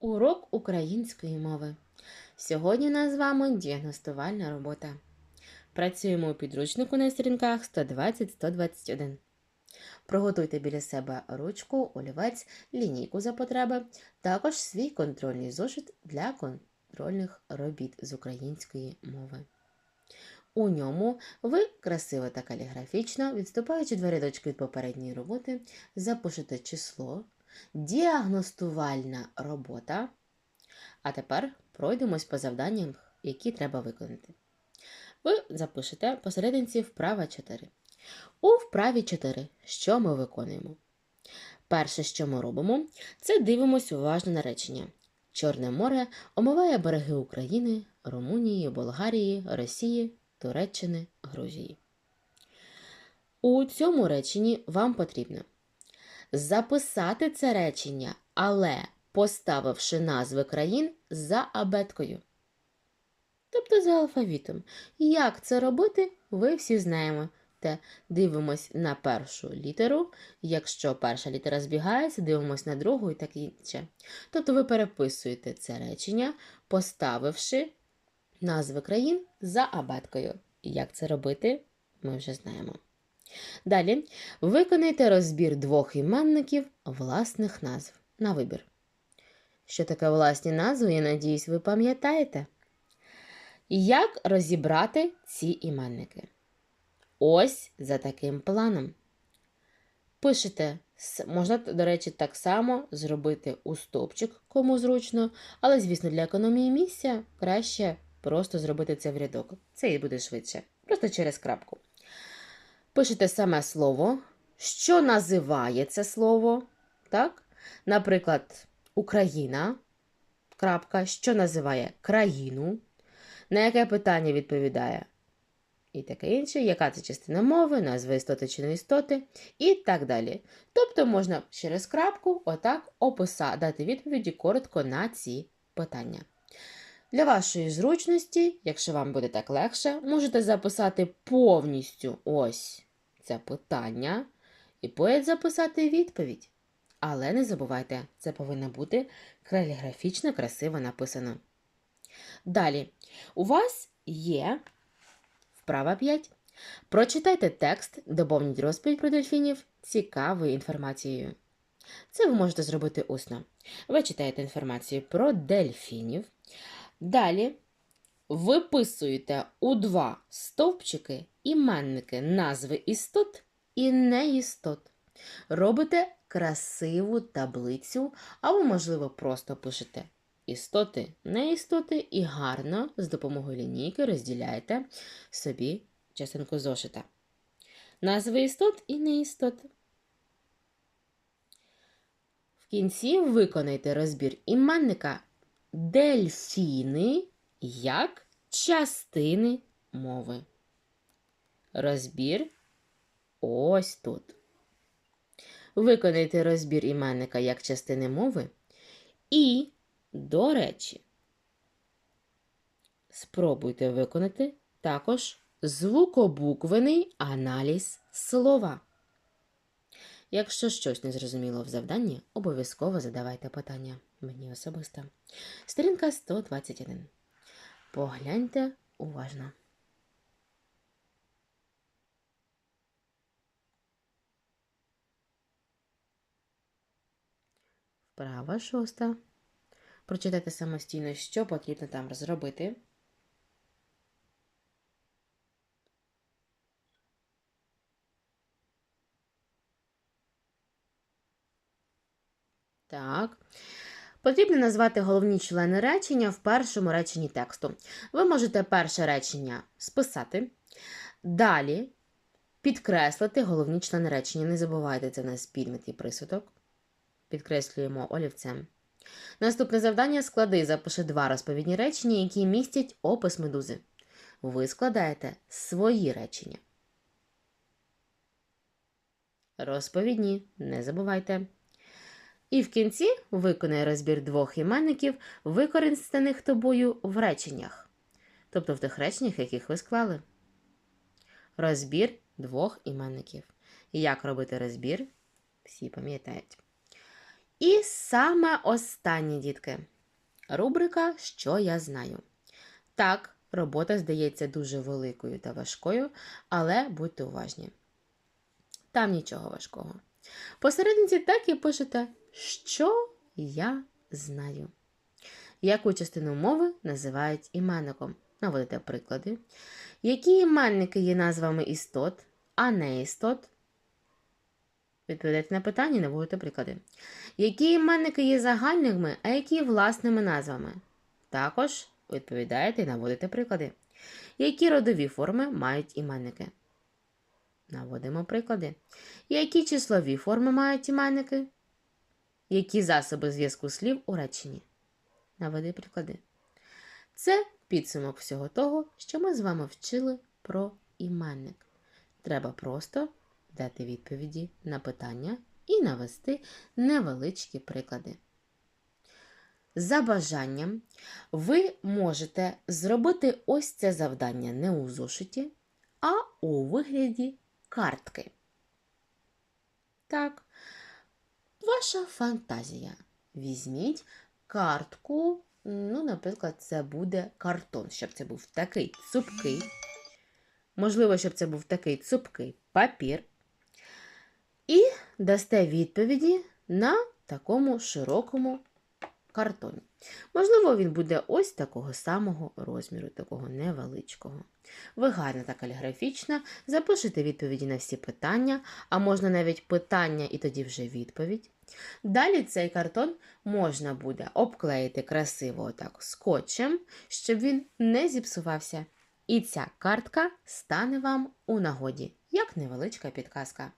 Урок української мови. Сьогодні у нас з вами діагностувальна робота. Працюємо у підручнику на сторінках 120-121. Проготуйте біля себе ручку, олівець, лінійку за потреби, також свій контрольний зошит для контрольних робіт з української мови. У ньому ви красиво та каліграфічно, відступаючи два рядочки від попередньої роботи, запишете число, діагностувальна робота. А тепер пройдемось по завданням, які треба виконати. Ви запишете посерединці вправа 4. У вправі 4 що ми виконуємо? Перше, що ми робимо, це дивимось уважно на речення. Чорне море омиває береги України, Румунії, Болгарії, Росії, Туреччини, Грузії. У цьому реченні вам потрібно записати це речення, але поставивши назви країн за абеткою. Тобто за алфавітом. Як це робити, ви всі знаємо. Те дивимось на першу літеру. Якщо перша літера збігається, дивимось на другу і так інше. Тобто ви переписуєте це речення, поставивши назви країн за абеткою. Як це робити, ми вже знаємо. Далі виконайте розбір двох іменників власних назв на вибір. Що таке власні назви, я надіюсь, ви пам'ятаєте? Як розібрати ці іменники? Ось за таким планом. Пишете, можна, до речі, так само зробити у стопчик, кому зручно, але, звісно, для економії місця краще просто зробити це в рядок. Це і буде швидше. Просто через крапку. Пишете саме слово, що називає це слово. Так? Наприклад, Україна. Крапка, що називає країну, на яке питання відповідає і таке інше, яка це частина мови, назва істоти чи не істоти, і так далі. Тобто можна через крапку отак описати, дати відповіді коротко на ці питання. Для вашої зручності, якщо вам буде так легше, можете записати повністю ось це питання, і поет записати відповідь. Але не забувайте, це повинно бути каліграфічно красиво написано. Далі, у вас є вправа 5. Прочитайте текст, доповніть розповідь про дельфінів цікавою інформацією. Це ви можете зробити усно. Ви читаєте інформацію про дельфінів. Далі виписуєте у два стовпчики іменники назви істот і неістот. Робите красиву таблицю, або, можливо, просто пишете істоти, неістоти і гарно з допомогою лінійки розділяєте собі частинку зошита. Назви істот і неістот. В кінці виконайте розбір іменника дельфіни як частини мови. Розбір ось тут. Виконайте розбір іменника як частини мови. І, до речі, спробуйте виконати також звукобуквений аналіз слова. Якщо щось не зрозуміло в завданні, обов'язково задавайте питання мені особисто. Сторінка 121. Погляньте уважно. Вправа шоста. Прочитайте самостійно, що потрібно там розробити. Так. Потрібно назвати головні члени речення в першому реченні тексту. Ви можете перше речення списати. Далі підкреслити головні члени речення. Не забувайте, це у нас підмет і присудок. Підкреслюємо олівцем. Наступне завдання склади, запиши два розповідні речення, які містять опис медузи. Ви складаєте свої речення. Розповідні, не забувайте. І в кінці виконай розбір двох іменників, використаних тобою в реченнях, тобто в тих реченнях, яких ви склали. Розбір двох іменників. Як робити розбір? Всі пам'ятають. І саме останнє, дітки. Рубрика Що я знаю. Так, робота здається дуже великою та важкою, але будьте уважні. Там нічого важкого. Посередниці так і пишете, що я знаю. Яку частину мови називають іменником? Наводите приклади. Які іменники є назвами істот, а не істот? Відповідайте на питання і наводите приклади. Які іменники є загальними, а які власними назвами? Також відповідаєте і наводите приклади. Які родові форми мають іменники? Наводимо приклади. Які числові форми мають іменники? Які засоби зв'язку слів у реченні? Наведи приклади. Це підсумок всього того, що ми з вами вчили про іменник. Треба просто дати відповіді на питання і навести невеличкі приклади. За бажанням, ви можете зробити ось це завдання не у зошиті, а у вигляді картки. Так, ваша фантазія. Візьміть картку, ну, наприклад, це буде картон, щоб це був такий цупкий. Можливо, щоб це був такий цупкий папір. І дасте відповіді на такому широкому картоні. Можливо, він буде ось такого самого розміру, такого невеличкого. Ви гарна та каліграфічна, запишете відповіді на всі питання, а можна навіть питання і тоді вже відповідь. Далі цей картон можна буде обклеїти красиво отак скотчем, щоб він не зіпсувався. І ця картка стане вам у нагоді, як невеличка підказка.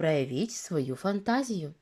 Проявіть свою фантазію.